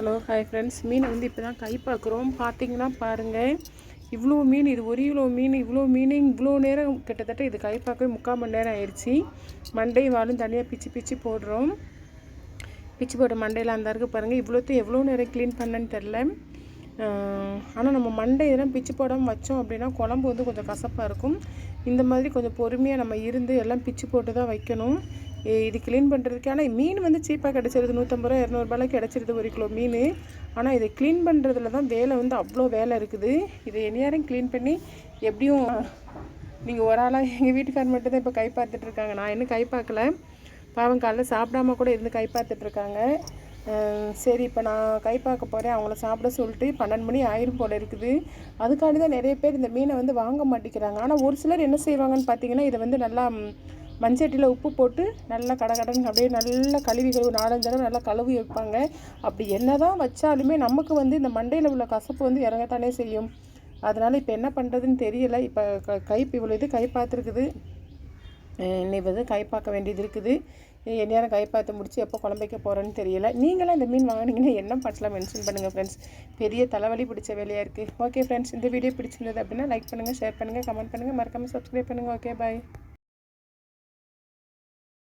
Hello hi friends மீனை வந்து இப்போ தான் கை பார்க்குறோம். பார்த்தீங்கன்னா பாருங்கள் இவ்வளோ மீன் இது ஒரு கிலோ மீன் இவ்வளோ மீன் இவ்வளோ நேரம் கிட்டத்தட்ட இது கை பார்க்கவே முக்கால் மணி நேரம் ஆயிடுச்சு. மண்டை வாழும் தனியாக பிச்சு பிச்சு போடுறோம். பிச்சு போட்ட மண்டையில் அந்த இருக்கு பாருங்கள் இவ்வளோத்தையும் எவ்வளோ நேரம் க்ளீன் பண்ணேன்னு தெரில ஆனால் நம்ம மண்டை இதெல்லாம் பிச்சு போடாமல் வச்சோம் அப்படின்னா குழம்பு வந்து கொஞ்சம் கசப்பாக இருக்கும். இந்த மாதிரி கொஞ்சம் பொறுமையாக நம்ம இருந்து எல்லாம் பிச்சு போட்டு தான் வைக்கணும். இது க்ளீன் பண்ணுறதுக்கு ஆனால் மீன் வந்து சீப்பாக கிடச்சிருது. நூற்றம்பது ரூபா இரநூறுபாலாம் கிடச்சிருது ஒரு கிலோ மீன். ஆனால் இதை க்ளீன் பண்ணுறதுல தான் வேலை வந்து அவ்வளோ வேலை இருக்குது. இதை எந்நேரம் க்ளீன் பண்ணி எப்படியும் நீங்கள் ஒரு ஆளாக எங்கள் வீட்டுக்கார் மட்டும்தான் இப்போ கை பார்த்துட்ருக்காங்க நான் இன்னும் கை பார்க்கல. பாவம் காலைல சாப்பிடாம கூட இருந்து கை பார்த்துட்ருக்காங்க சரி இப்போ நான் கை பார்க்க போகிறேன் அவங்கள சாப்பிட சொல்லிட்டு பன்னெண்டு மணி ஆயிரம் போல் இருக்குது. அதுக்காண்டி தான் நிறைய பேர் இந்த மீனை வந்து வாங்க மாட்டேங்கிறாங்க. ஆனால் ஒரு சிலர் என்ன செய்வாங்கன்னு பார்த்தீங்கன்னா இதை வந்து நல்லா மண்சட்டியில் உப்பு போட்டு நல்லா கடகடன்னு அப்படியே நல்லா கழுவி கழுவு நாலஞ்சு தடவை நல்லா கழுவி வைப்பாங்க. அப்படி என்ன தான் வச்சாலுமே நமக்கு வந்து இந்த மண்டையில் உள்ள கசப்பு வந்து இறங்கத்தானே செய்யும். அதனால் இப்போ என்ன பண்ணுறதுன்னு தெரியல. இப்போ க கை இவ்வளோ இது கை பார்த்துருக்குது. இன்னைக்கு வந்து கை பார்க்க வேண்டியது இருக்குது. எந்நேரம் கை பார்த்து முடிச்சு எப்போ குழம்பைக்க போகிறேன்னு தெரியல. நீங்களாம் இந்த மீன் வாங்குனீங்கன்னா என்ன பாட்டில் மென்ஷன் பண்ணுங்கள் ஃப்ரெண்ட்ஸ் பெரிய தலைவலி பிடிச்ச வேலையாக இருக்குது ஓகே ஃப்ரெண்ட்ஸ் இந்த வீடியோ பிடிச்சிருந்தது அப்படின்னா லைக் பண்ணுங்கள் ஷேர் பண்ணுங்கள் கமெண்ட் பண்ணுங்கள் மறக்காமல் சப்ஸ்கிரைப் பண்ணுங்கள் ஓகே பாய்